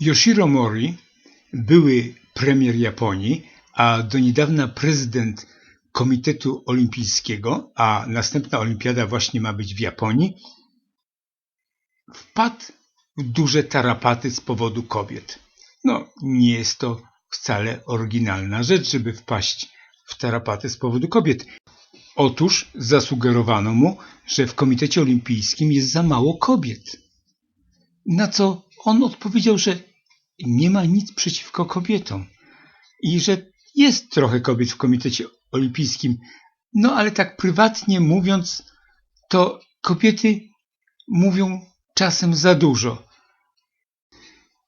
Yoshiro Mori, były premier Japonii, a do niedawna prezydent Komitetu Olimpijskiego, a następna olimpiada właśnie ma być w Japonii, wpadł w duże tarapaty z powodu kobiet. No, nie jest to wcale oryginalna rzecz, żeby wpaść w tarapaty z powodu kobiet. Otóż zasugerowano mu, że w Komitecie Olimpijskim jest za mało kobiet. Na co on odpowiedział, że nie ma nic przeciwko kobietom i że jest trochę kobiet w Komitecie Olimpijskim. No ale tak prywatnie mówiąc, to kobiety mówią czasem za dużo.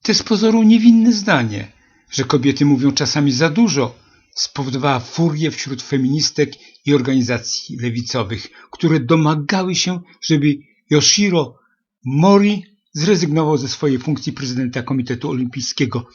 Te z pozoru niewinne zdanie, że kobiety mówią czasami za dużo, spowodowała furię wśród feministek i organizacji lewicowych, które domagały się, żeby Yoshiro Mori zrezygnował ze swojej funkcji prezydenta Komitetu Olimpijskiego.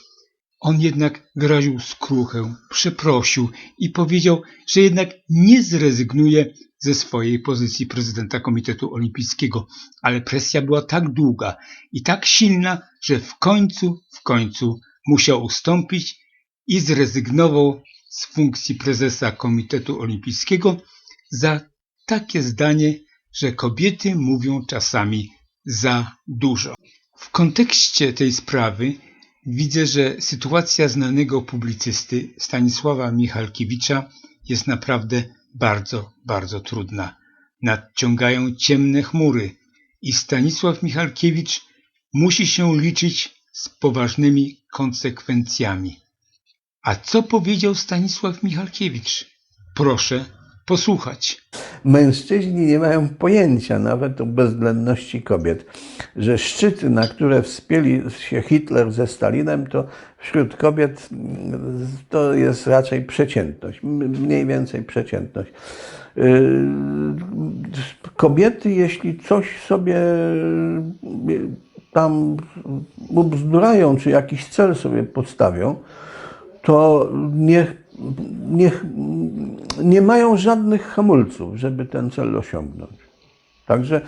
On jednak wyraził skruchę, przeprosił i powiedział, że jednak nie zrezygnuje ze swojej pozycji prezydenta Komitetu Olimpijskiego, ale presja była tak długa i tak silna, że w końcu, w końcu musiał ustąpić i zrezygnował z funkcji prezesa Komitetu Olimpijskiego za takie zdanie, że kobiety mówią czasami za dużo. W kontekście tej sprawy widzę, że sytuacja znanego publicysty Stanisława Michalkiewicza jest naprawdę bardzo, bardzo trudna. Nadciągają ciemne chmury i Stanisław Michalkiewicz musi się liczyć z poważnymi konsekwencjami. A co powiedział Stanisław Michalkiewicz? Proszę posłuchać. Mężczyźni nie mają pojęcia nawet o bezwzględności kobiet. Że szczyty, na które wspięli się Hitler ze Stalinem, to wśród kobiet mm, to jest raczej przeciętność, mniej więcej przeciętność. Yy, Kobiety, jeśli coś sobie yy, tam ubzdurają, czy jakiś cel sobie podstawią, to nie, nie, nie mają żadnych hamulców, żeby ten cel osiągnąć. Także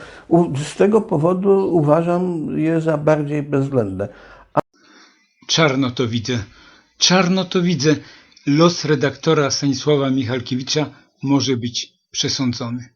z tego powodu uważam je za bardziej bezwzględne. Czarno to widzę. Czarno to widzę. Los redaktora Stanisława Michalkiewicza może być przesądzony.